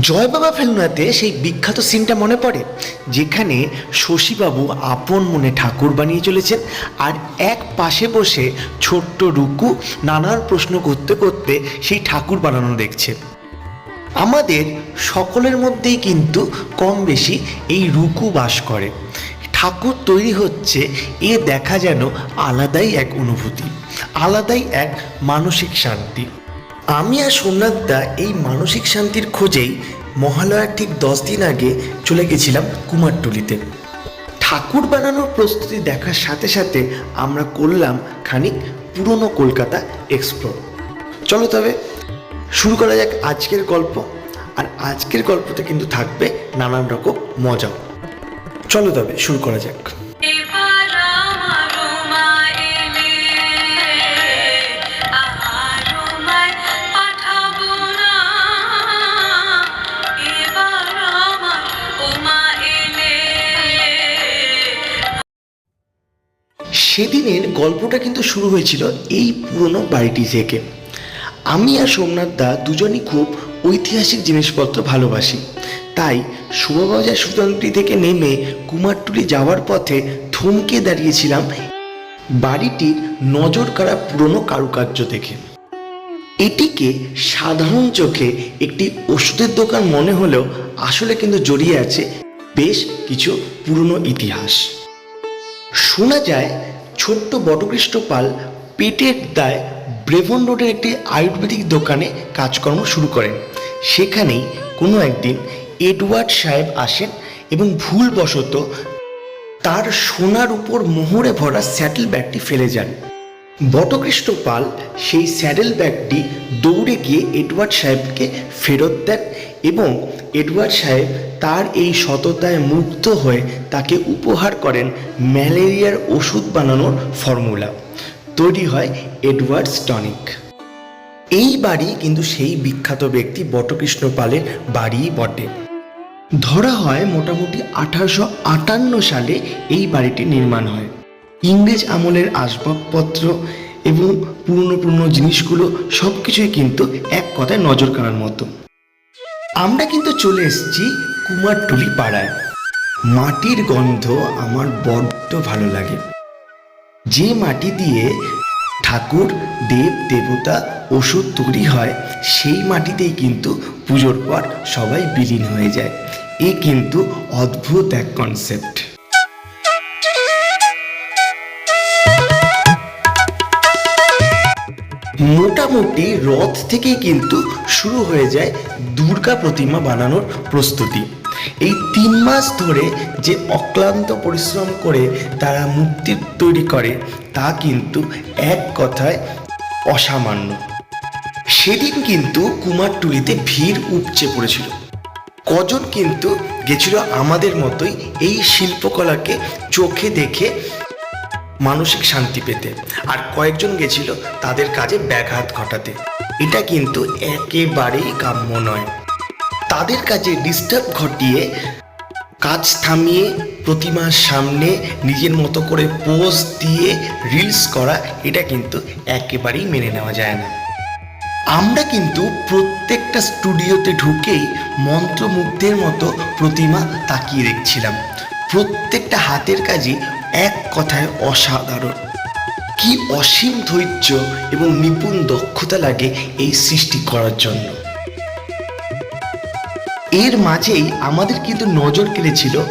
জয় বাবা ফেলুনাতে সেই বিখ্যাত সিনটা মনে পড়ে? যেখানে শশীবাবু আপন মনে ঠাকুর বানিয়ে চলেছেন আর এক পাশে বসে ছোট্ট রুকু নানান প্রশ্ন করতে করতে সেই ঠাকুর বানানো দেখছে। আমাদের সকলের মধ্যেই কিন্তু কম বেশি এই রুকু বাস করে। ঠাকুর তৈরি হচ্ছে এ দেখা যেন আলাদাই এক অনুভূতি, আলাদাই এক মানসিক শান্তি। আমি আর সোমনাথদা এই মানসিক শান্তির খোঁজেই মহালয়ার ঠিক দশ দিন আগে চলে গেছিলাম কুমারটুলিতে। ঠাকুর বানানোর প্রস্তুতি দেখার সাথে সাথে আমরা করলাম খানিক পুরনো কলকাতা এক্সপ্লোর চলো তবে, শুরু করা যাক আজকের গল্প। আর আজকের গল্পতে কিন্তু থাকবে নানান রকম মজাও। চলো তবে, শুরু করা যাক। সেদিনের গল্পটা কিন্তু শুরু হয়েছিল এই পুরনো বাড়িটি থেকে। আমি আর সোমনাথ দা দুজনই খুব ঐতিহাসিক জিনিসপত্র ভালোবাসি। তাই শোভাবাজার সুতান্ত্রী থেকে নেমে কুমারটুলি যাওয়ার পথে থমকে দাঁড়িয়েছিলাম বাড়িটির নজর কাড়া পুরনো কারুকার্য দেখে। এটিকে সাধারণ চোখে একটি ওষুধের দোকান মনে হলেও আসলে কিন্তু জড়িয়ে আছে বেশ কিছু পুরনো ইতিহাস। শোনা যায় ছোট্ট বটকৃষ্ণ পাল পেটের দায় ব্রেভন রোডের একটি আয়ুর্বেদিক দোকানে কাজকর্ম শুরু করেন। সেখানেই কোনো একদিন এডওয়ার্ড সাহেব আসেন এবং ভুলবশত তার সোনার উপর মোহরে ভরা স্যাটেল ব্যাগটি ফেলে যান। বটকৃষ্ণ পাল সেই স্যাডেল ব্যাগটি দৌড়ে গিয়ে এডওয়ার্ড সাহেবকে ফেরত দেন এবং এডওয়ার্ড সাহেব তার এই সততায় মুগ্ধ হয়ে তাকে উপহার করেন ম্যালেরিয়ার ওষুধ বানানোর ফর্মুলা। তৈরি হয় এডওয়ার্ডস টনিক। এই বাড়ি কিন্তু সেই বিখ্যাত ব্যক্তি বটকৃষ্ণ পালের বাড়িই বটে। ধরা হয় মোটামুটি আঠারোশো আটান্ন সালে এই বাড়িটি নির্মাণ হয়। ইংরেজ আমলের আসবাবপত্র এবং পুরনো পুরনো জিনিসগুলো সব কিছুই কিন্তু এক কথায় নজর কাড়ার মতো। আমরা কিন্তু চলে এসেছি কুমারটুলি পাড়ায় মাটির গন্ধ আমার বড্ড ভালো লাগে। যে মাটি দিয়ে ঠাকুর, দেব, দেবতা ওষুধ তৈরি হয়, সেই মাটিতেই কিন্তু পুজোর পর সবাই বিলীন হয়ে যায়। এ কিন্তু অদ্ভুত এক কনসেপ্ট মোটামুটি রথ থেকেই কিন্তু শুরু হয়ে যায় দুর্গা প্রতিমা বানানোর প্রস্তুতি। এই তিন মাস ধরে যে অক্লান্ত পরিশ্রম করে তারা মূর্তি তৈরি করে, তা কিন্তু এক কথায় অসামান্য। সেদিন কিন্তু কুমারটুলিতে ভিড় উপচে পড়েছিল। কজন কিন্তু গেছিল আমাদের মতোই এই শিল্পকলাকে চোখে দেখে মানসিক শান্তি পেতে। আর কয়েকজন গেছিল তাদের কাজে ব্যাঘাত ঘটাতে। এটা কিন্তু একেবারেই কাম্য নয়। তাদের কাজে ডিস্টার্ব ঘটিয়ে কাজ থামিয়ে প্রতিমার সামনে নিজের মতো করে পোজ দিয়ে রিলস করা, এটা কিন্তু একেবারেই মেনে নেওয়া যায় না। আমরা কিন্তু প্রত্যেকটা স্টুডিওতে ঢুকেই মন্ত্রমুগ্ধের মতো প্রতিমা তাকিয়ে দেখছিলাম। প্রত্যেকটা হাতের কাজই এক কথায় অসাধারণ। কি অসীম ধৈর্য এবং নিপুণ দক্ষতা লাগে এই সৃষ্টি করার জন্য। এর মাঝেই আমাদের কিন্তু নজর কেড়েছিল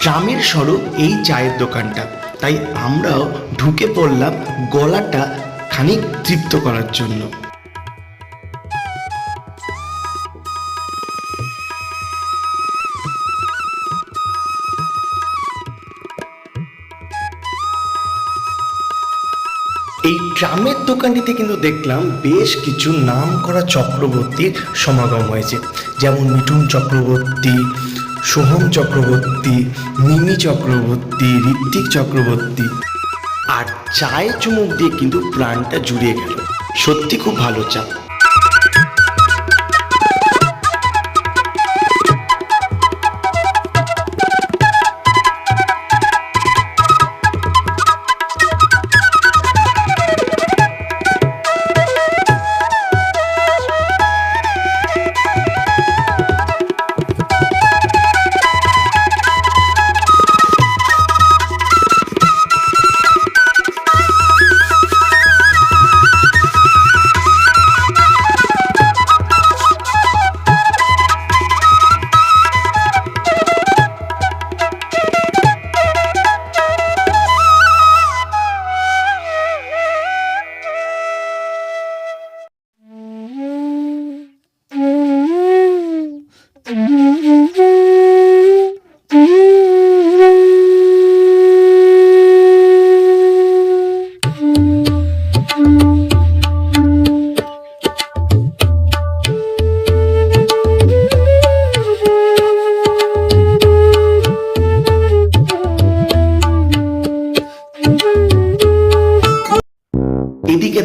ট্রামের স্বরূপ এই চায়ের দোকানটা। তাই আমরাও ঢুকে পড়লাম গলাটা খানিক তৃপ্ত করার জন্য। এই ট্রামের দোকানটিতে কিন্তু দেখলাম বেশ কিছু নাম করা চক্রবর্তীর সমাগম হয়েছে। যেমন মিঠুন চক্রবর্তী, সোহম চক্রবর্তী, মিমি চক্রবর্তী, ঋত্বিক চক্রবর্তী। আর চায়ে চুমুক দিয়ে কিন্তু প্রাণটা জুড়িয়ে গেল। সত্যি খুব ভালো চা।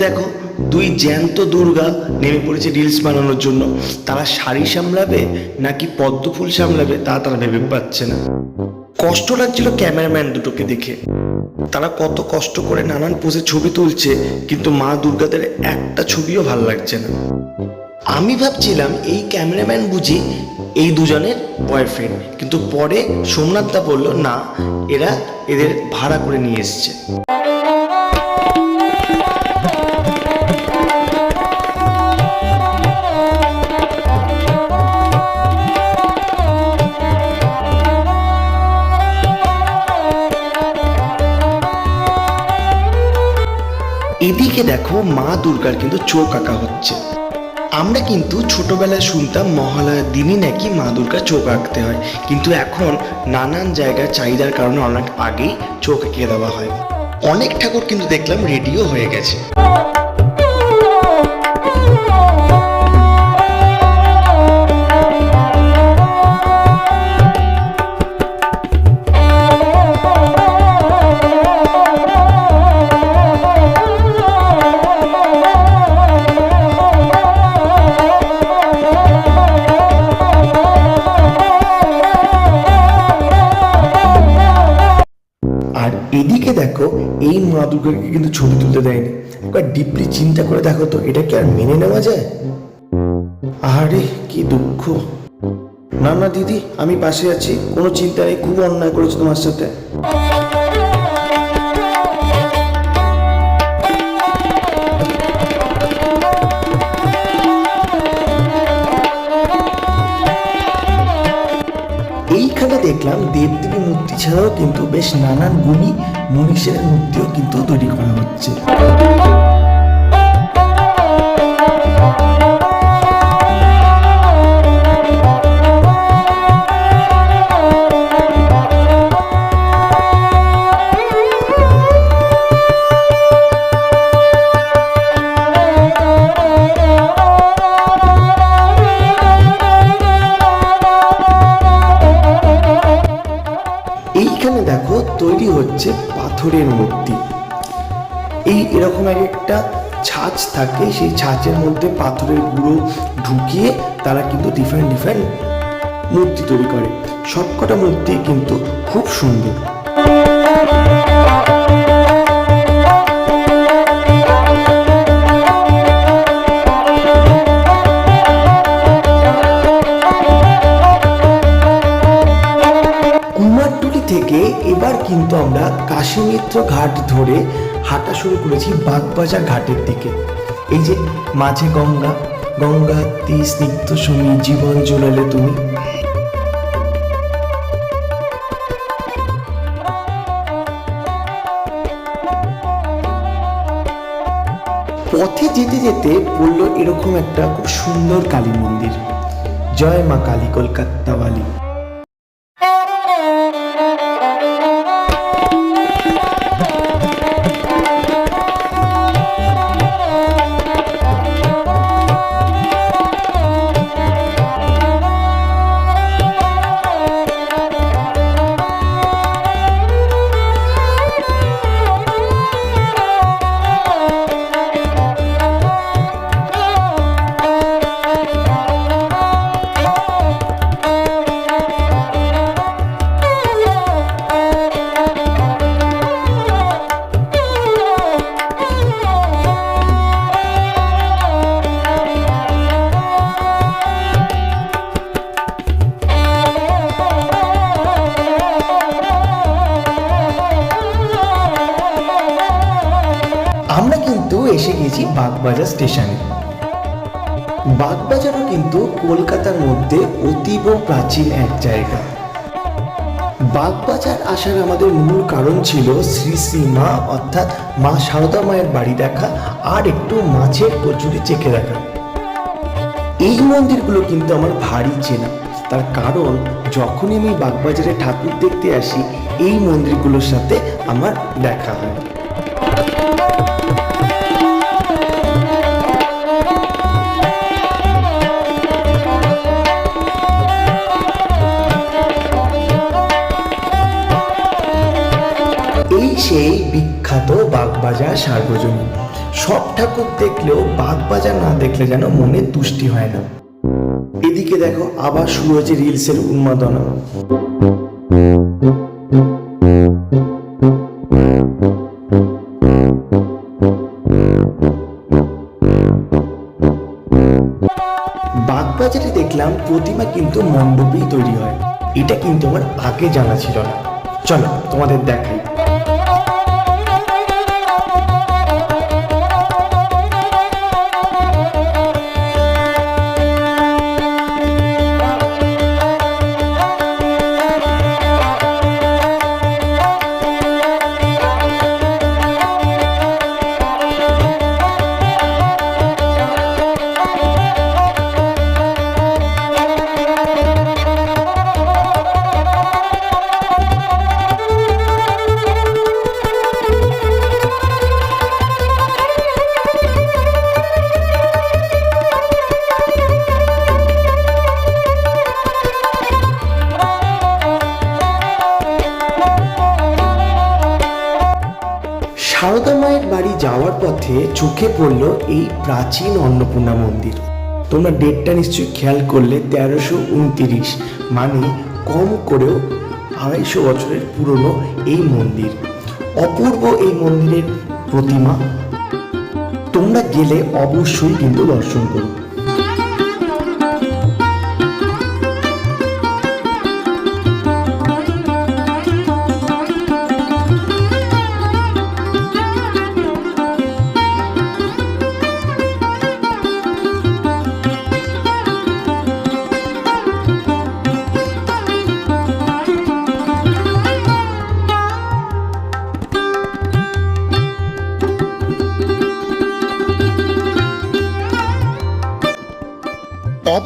দেখো, দুই জ্যান্ত দুর্গা নেমে পড়েছে রিলস বানানোর জন্য। তারা শাড়ি সামলাবে নাকি পদ্ম ফুল সামলাবে তা তারা ভেবে পাচ্ছে না। কষ্ট লাগছিল ক্যামেরাম্যান দুটোকে দেখে। তারা কত কষ্ট করে নানান পোজে ছবি তুলছে, কিন্তু মা দুর্গাদের একটা ছবিও ভালো লাগছে না। আমি ভাবছিলাম, এই ক্যামেরাম্যান বুঝি এই দুজনের বয়ফ্রেন্ড কিন্তু পরে সোমনাথ দা বলল, না, এরা এদের ভাড়া করে নিয়ে এসছে। মা দুর্গার কিন্তু চোখ আঁকা হচ্ছে। আমরা কিন্তু ছোটবেলায় শুনতাম মহালয়ার দিনই নাকি মা দুর্গা চোখ আঁকতে হয়। কিন্তু এখন নানান জায়গার চাহিদার কারণে অনেক আগেই চোখ এঁকে দেওয়া হয়। অনেক ঠাকুর কিন্তু দেখলাম রেডিও হয়ে গেছে। এদিকে দেখো, এই মা দুর্গাকে কিন্তু ছবি তুলতে দেয়নি। একবার ডিপলি চিন্তা করে দেখো তো, এটা কি আর মেনে নেওয়া যায়? আরে কি দুঃখ। না না, দিদি, আমি পাশে আছি, কোনো চিন্তা নেই, খুব অন্যায় করেছি তোমার সাথে। দেখলাম দেবদেবী মূর্তি ছাড়াও কিন্তু বেশ নানান গুণী মনীষের মূর্তিও কিন্তু তৈরি করা হচ্ছে। এইখানে দেখো তৈরি হচ্ছে পাথরের মূর্তি। এই এরকম এক একটা ছাঁচ থাকে, সেই ছাঁচের মধ্যে পাথরের গুঁড়ো ঢুকিয়ে তারা কিন্তু ডিফারেন্ট ডিফারেন্ট মূর্তি তৈরি করে। সবকটা মূর্তি কিন্তু খুব সুন্দর। থেকে এবার কিন্তু আমরা কাশীমিত্র ঘাট ধরে হাঁটা শুরু করেছি বাগবাজার ঘাটের দিকে। এই যে মাঝে গঙ্গা গঙ্গা তি স্নিগ্ধ শুনি জীবন জোলালে তুমি। পথে যেতে যেতে পড়ল এরকম একটা খুব সুন্দর কালী মন্দির। জয় মা কালী কলকাত্তাওয়ালি স্টেশনে। বাগবাজারও কিন্তু কলকাতার মধ্যে অতীব প্রাচীন এক জায়গা। বাগবাজার আসার আমাদের মূল কারণ ছিল শ্রী শ্রী মা অর্থাৎ মা সারদা মায়ের বাড়ি দেখা আর একটু মাছের কচুরি চেখে দেখা। এই মন্দিরগুলো কিন্তু আমার ভারী চেনা। তার কারণ, যখনই আমি বাগবাজারে ঠাকুর দেখতে আসি, এই মন্দিরগুলোর সাথে আমার দেখা হয়। বিখ্যাত বাগবাজার সার্বজনীন। সব ঠাকুর দেখলেও বাগবাজার না দেখলে যেন মনে তুষ্টি হয় না। এদিকে দেখো আবার শুরু হয়েছে রিলসের উন্মাদনা। বাগবাজারে দেখলাম প্রতিমা কিন্তু মণ্ডপেই তৈরি হয়। এটা কিন্তু আমার আগে জানা ছিল না। চলো তোমাদের দেখাই। পথে চোখে পড়ল এই প্রাচীন অন্নপূর্ণা মন্দির। তোমরা ডেটটা নিশ্চয়ই খেয়াল করলে তেরোশো উনতিরিশ মানে কম করেও আড়াইশো বছরের পুরনো এই মন্দির। অপূর্ব এই মন্দিরের প্রতিমা। তোমরা গেলে অবশ্যই কিন্তু দর্শন করো।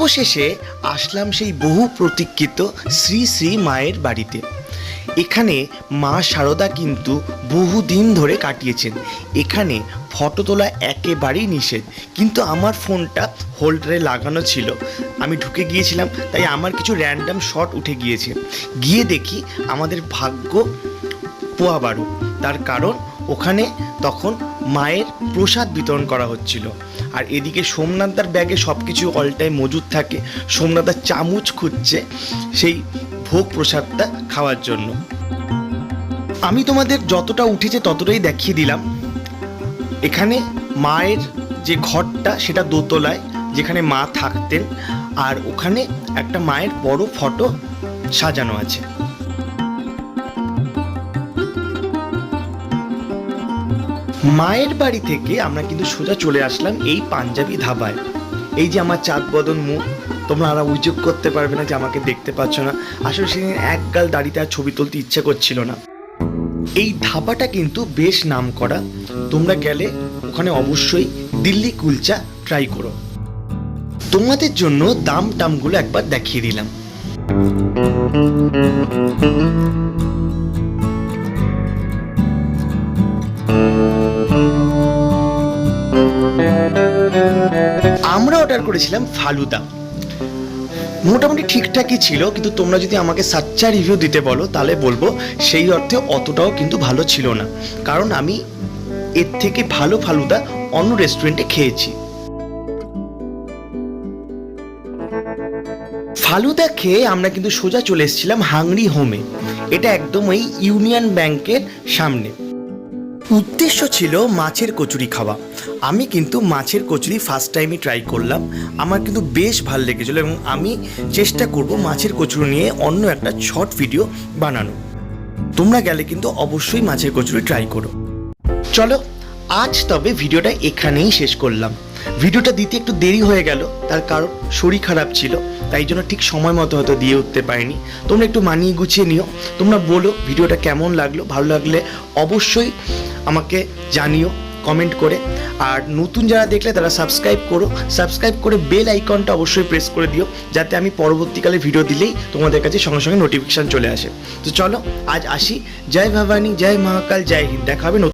অবশেষে আসলাম সেই বহু প্রতীক্ষিত শ্রী শ্রী মায়ের বাড়িতে। এখানে মা শারদা কিন্তু বহুদিন ধরে কাটিয়েছেন। এখানে ফটো তোলা একেবারেই নিষেধ। কিন্তু আমার ফোনটা হোল্ডারে লাগানো ছিল। আমি ঢুকে গিয়েছিলাম, তাই আমার কিছু র্যান্ডাম শট উঠে গিয়েছে। গিয়ে দেখি আমাদের ভাগ্য পোয়া বারো তার কারণ ওখানে তখন মায়ের প্রসাদ বিতরণ করা হচ্ছিল। আর এদিকে সোমনাথদার ব্যাগে সব কিছু অল টাইম মজুদ থাকে। সোমনাথদার চামচ খুঁজছে সেই ভোগ প্রসাদটা খাওয়ার জন্য। আমি তোমাদের যতটা উঠেছে ততটাই দেখিয়ে দিলাম। এখানে মায়ের যে ঘরটা সেটা দোতলায়, যেখানে মা থাকতেন। আর ওখানে একটা মায়ের বড় ফটো সাজানো আছে। মায়ের বাড়ি থেকে আমরা কিন্তু সোজা চলে আসলাম এই পাঞ্জাবি ধাবায়। এই যে আমার চাঁদ বদন মুখ, তোমরা আর অভিযোগ করতে পারবে না যে আমাকে দেখতে পাচ্ছ না। আসলে সেদিন এক গাল দাড়িতে আর ছবি তুলতে ইচ্ছে করছিল না। এই ধাবাটা কিন্তু বেশ নাম করা তোমরা গেলে ওখানে অবশ্যই দিল্লি কুলচা ট্রাই করো। তোমাদের জন্য দাম টামগুলো একবার দেখিয়ে দিলাম। করেছিলাম ফালুদা। মোটামুটি ঠিকঠাকই ছিল, কিন্তু তোমরা যদি আমাকে সাচ্চা রিভিউ দিতে বলো, তাহলে বলব সেই অর্থে অতটাও কিন্তু ভালো ছিল না। কারণ আমি এর থেকে ভালো ফালুদা অন্য রেস্টুরেন্টে খেয়েছি। ফালুদা খেয়ে আমরা কিন্তু সোজা চলে এসেছিলাম হাংরি হোমে। এটা একদম ওই ইউনিয়ন ব্যাংকের সামনে। উদ্দেশ্য ছিল মাছের কচুরি খাওয়া। আমি কিন্তু মাছের কচুরি ফার্স্ট টাইমই ট্রাই করলাম। আমার কিন্তু বেশ ভালো লেগেছিলো এবং আমি চেষ্টা করব মাছের কচুরি নিয়ে অন্য একটা শর্ট ভিডিও বানানো। তোমরা গেলে কিন্তু অবশ্যই মাছের কচুরি ট্রাই করো। চলো, আজ তবে ভিডিওটা এখানেই শেষ করলাম। ভিডিওটা দিতে একটু দেরি হয়ে গেল, তার কারণ শরীর খারাপ ছিল, তাই জন্য ঠিক সময় মতো হয়তো দিয়ে উঠতে পারিনি। তোমরা একটু মানিয়ে গুছিয়ে নিও। তোমরা বলো ভিডিওটা কেমন লাগল? ভালো লাগলে অবশ্যই আমাকে জানিও কমেন্ট করে। আর নতুন যারা দেখলে তারা সাবস্ক্রাইব করো। সাবস্ক্রাইব করে বেল আইকনটা অবশ্যই প্রেস করে দিও, যাতে আমি পরবর্তীকালে ভিডিও দিলেই তোমাদের কাছে সঙ্গে সঙ্গে নোটিফিকেশান চলে আসে। তো চলো, আজ আসি। জয় ভবানী, জয় মহাকাল, জয় হিন্দ। দেখা হবে